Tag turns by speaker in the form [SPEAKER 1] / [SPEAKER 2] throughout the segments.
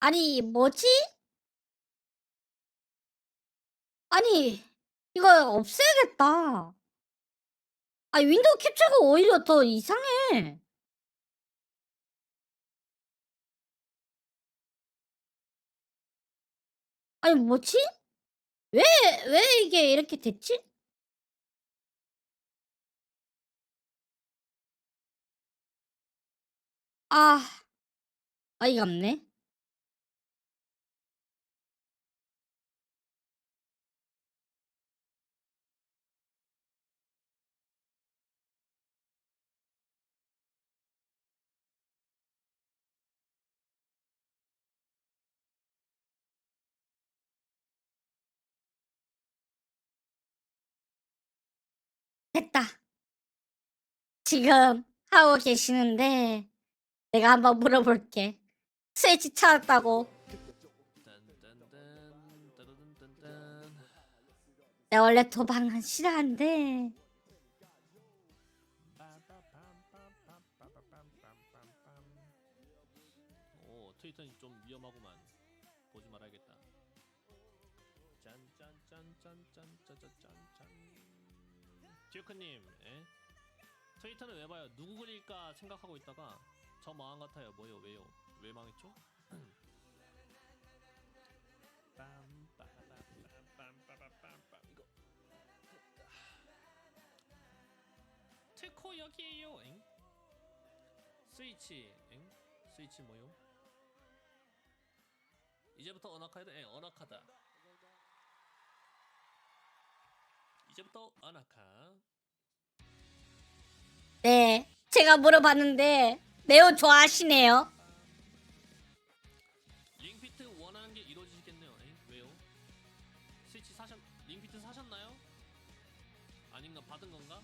[SPEAKER 1] 아니 뭐지? 아니 이거 없애야겠다. 아 윈도우 캡처가 오히려 더 이상해. 아니 뭐지? 왜 왜 이게 이렇게 됐지? 아. 어이가 없네. 됐다. 지금 하고 계시는데 내가 한번 물어볼게. 스위치 찾았다고. 내가 원래 도망은 싫어하는데
[SPEAKER 2] 오 트위터는 좀 위험하구만 보지 말아야겠다 짠짠짠짠짠짠짠짠 디오크님 예? 트위터는 왜 봐요 누구 그릴까 생각하고 있다가 저 망한 같아요 뭐요 왜요 왜 망했죠? 빰빠라빰빰빰빰빰빰 이거 테코 여기에요 엥? 스위치 엥? 스위치 뭐요? 이제부터 언어카드 예 언어카다 이제부터 언어카
[SPEAKER 1] 네 제가 물어봤는데 매우 좋아하시네요.
[SPEAKER 2] 링피트 원하는 게 이루어지겠네요 엥? 왜요? 스위치 사셨 링피트 사셨나요? 아닌가 받은 건가?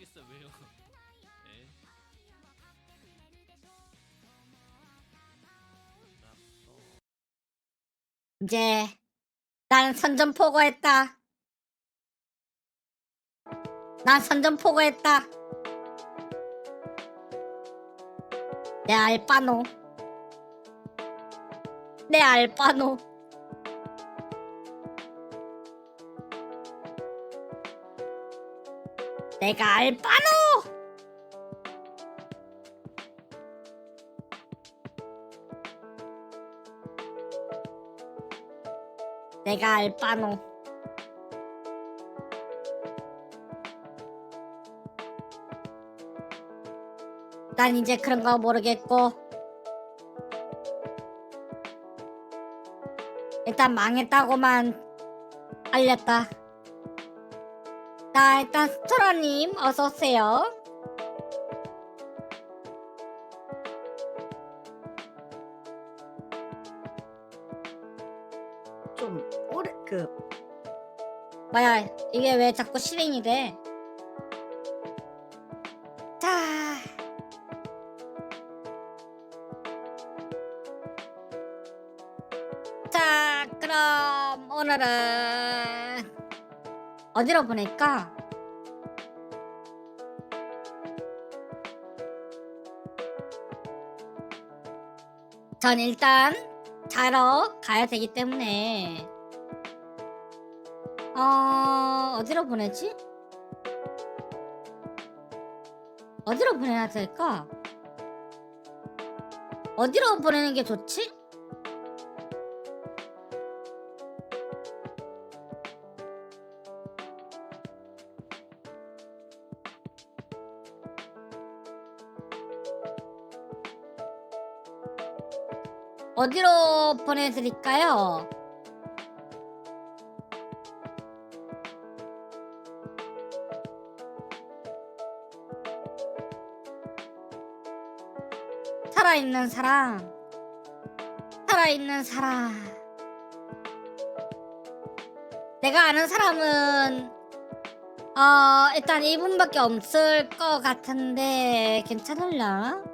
[SPEAKER 2] 전 사라지겠어요 왜요? 에? 납도
[SPEAKER 1] 이제 난 선전포고했다. 난 선전포고했다. 내 알바노. 내 알바노. 내가 알바노. 내가 알바노. 난 이제 그런 거 모르겠고. 일단 망했다고만 알렸다. 자, 일단 스토라님 어서 오세요. 좀 오래 그 뭐야 이게 왜 자꾸 실행이 돼? 자. 자, 그럼 오늘은 어디로 보낼까? 전 일단 자러 가야 되기 때문에 어 어디로 보내지? 어디로 보내야 될까? 어디로 보내는 게 좋지? 어디로 보내드릴까요? 살아있는 사람 살아있는 사람 내가 아는 사람은 어 일단 2분밖에 없을 것 같은데 괜찮을라?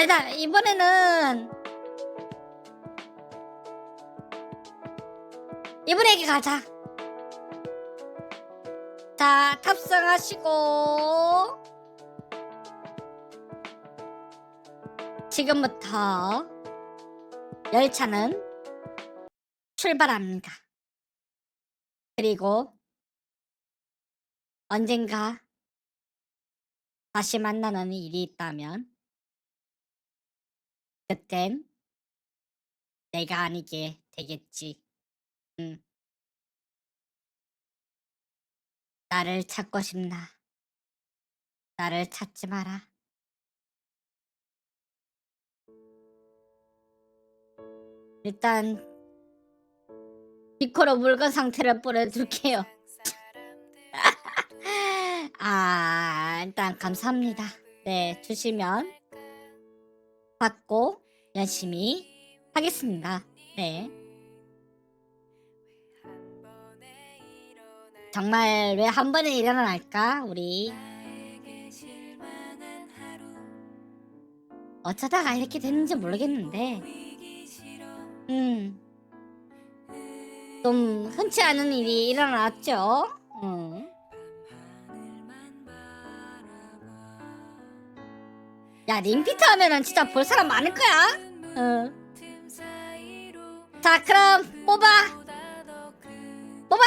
[SPEAKER 1] 아니다 이번에는 이분에게 가자 자 탑승하시고 지금부터 열차는 출발합니다. 그리고 언젠가 다시 만나는 일이 있다면 그땐 내가 아니게 되겠지. 응. 나를 찾고 싶나? 나를 찾지 마라. 일단 디코로 물건 상태를 보내줄게요. 아, 일단 감사합니다. 네, 주시면 받고 열심히 하겠습니다. 네. 정말 왜 한 번에 일어날까, 우리? 어쩌다가 이렇게 됐는지 모르겠는데, 음, 좀 흔치 않은 일이 일어났죠. 음. 야, 림피트 하면은 진짜 볼 사람 많을 거야. 응. 자, 그럼 뽑아. 뽑아.